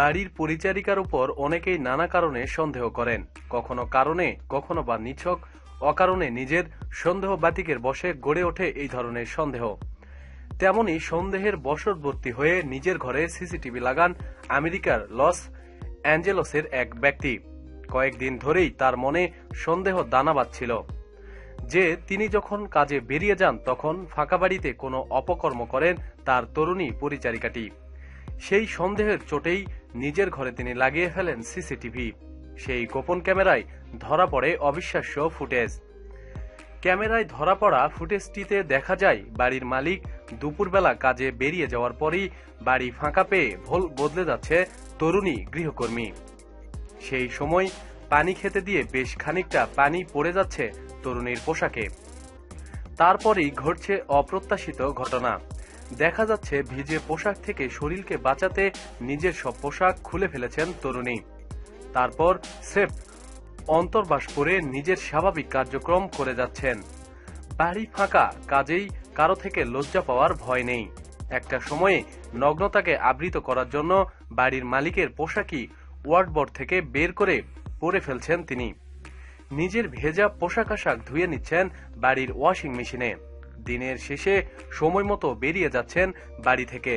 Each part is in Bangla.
বাড়ির পরিচারিকার উপর অনেকেই নানা কারণে সন্দেহ করেন। কখনো কারণে, কখনো বা নিছক, অকারণে নিজের সন্দেহ বাতিকের বসে গড়ে ওঠে এই ধরনের সন্দেহ। তেমনি সন্দেহের বশবর্তী হয়ে নিজের ঘরে সিসিটিভি লাগান আমেরিকার লস অ্যাঞ্জেলসের এক ব্যক্তি। কয়েকদিন ধরেই তার মনে সন্দেহ দানা বাঁধছিল। যে তিনি যখন কাজে বেরিয়ে যান, তখন ফাঁকা বাড়িতে কোনো অপকর্ম করেন তার তরুণী পরিচারিকাটি। সেই সন্দেহের চোটেই নিজের ঘরে তিনি লাগিয়ে ফেলেন সিসিটিভি। সেই গোপন ক্যামেরায় ধরা পড়ে অবিশ্বাস্য ফুটেজ। ক্যামেরায় ধরা পড়া ফুটেজটিতে দেখা যায়, বাড়ির মালিক দুপুরবেলা কাজে বেরিয়ে যাওয়ার পরই বাড়ি ফাঁকা পেয়ে ভোল বদলে যাচ্ছে তরুণী গৃহকর্মী। সেই সময় পানি খেতে দিয়ে বেশ খানিকটা পানি পড়ে যাচ্ছে তরুণীর পোশাকে। তারপরেই ঘটছে অপ্রত্যাশিত ঘটনা। দেখা যাচ্ছে ভিজে পোশাক থেকে শরীরকে বাঁচাতে নিজের সব পোশাক খুলে ফেলেছেন তরুণী। তারপর স্রেফ অন্তর্বাস করে নিজের স্বাভাবিক কার্যক্রম করে যাচ্ছেন। বাড়ি ফাঁকা, কাজেই কারও থেকে লজ্জা পাওয়ার ভয় নেই। একটা সময়ে নগ্নতাকে আবৃত করার জন্য বাড়ির মালিকের পোশাকই ওয়ার্ডবোর্ড থেকে বের করে পরে ফেলছেন তিনি। নিজের ভেজা পোশাক আশাক ধুয়ে নিচ্ছেন বাড়ির ওয়াশিং মেশিনে। দিনের শেষে সময় মতো বেরিয়ে যাচ্ছেন বাড়ি থেকে।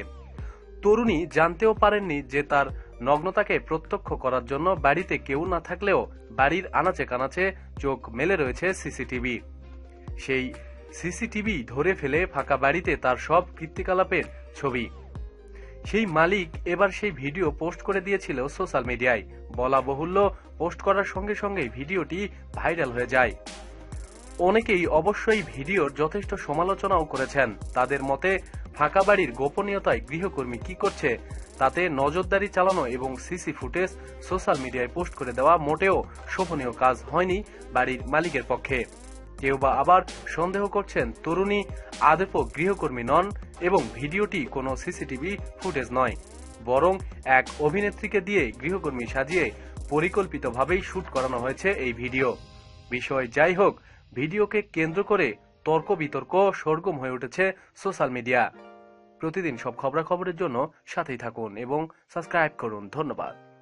তরুণী জানতেও পারেননি যে তার নগ্নতাকে প্রত্যক্ষ করার জন্য বাড়িতে কেউ না থাকলেও বাড়ির আনাচে কানাচে চোখ মেলে রয়েছে সিসিটিভি। সেই সিসিটিভি ধরে ফেলে ফাঁকা বাড়িতে তার সব কীর্তিকলাপের ছবি। সেই মালিক এবার সেই ভিডিও পোস্ট করে দিয়েছিল সোশ্যাল মিডিয়ায়। বলা বহুল্য, পোস্ট করার সঙ্গে সঙ্গে ভিডিওটি ভাইরাল হয়ে যায়। অনেকেই অবশ্যই ভিডিওর যথেষ্ট সমালোচনাও করেছেন। তাদের মতে, ফাঁকা বাড়ির গোপনীয়তায় গৃহকর্মী কি করছে, তাতে নজরদারি চালানো এবং সিসি ফুটেজ সোশ্যাল মিডিয়ায় পোস্ট করে দেওয়া মোটেও শোভনীয় কাজ হয়নি বাড়ির মালিকের পক্ষে। কেউ বা আবার সন্দেহ করছেন, তরুণী আদেপ গৃহকর্মী নন এবং ভিডিওটি কোনো সিসিটিভি ফুটেজ নয়, বরং এক অভিনেত্রীকে দিয়ে গৃহকর্মী সাজিয়ে পরিকল্পিতভাবেই শুট করানো হয়েছে এই ভিডিও। বিষয় যাই হোক ভিডিওকে কেন্দ্র করে তর্ক বিতর্ক সরগম হয়ে উঠেছে সোশ্যাল মিডিয়া। প্রতিদিন সব খবরাখবরের জন্য সাথেই থাকুন এবং সাবস্ক্রাইব করুন। ধন্যবাদ।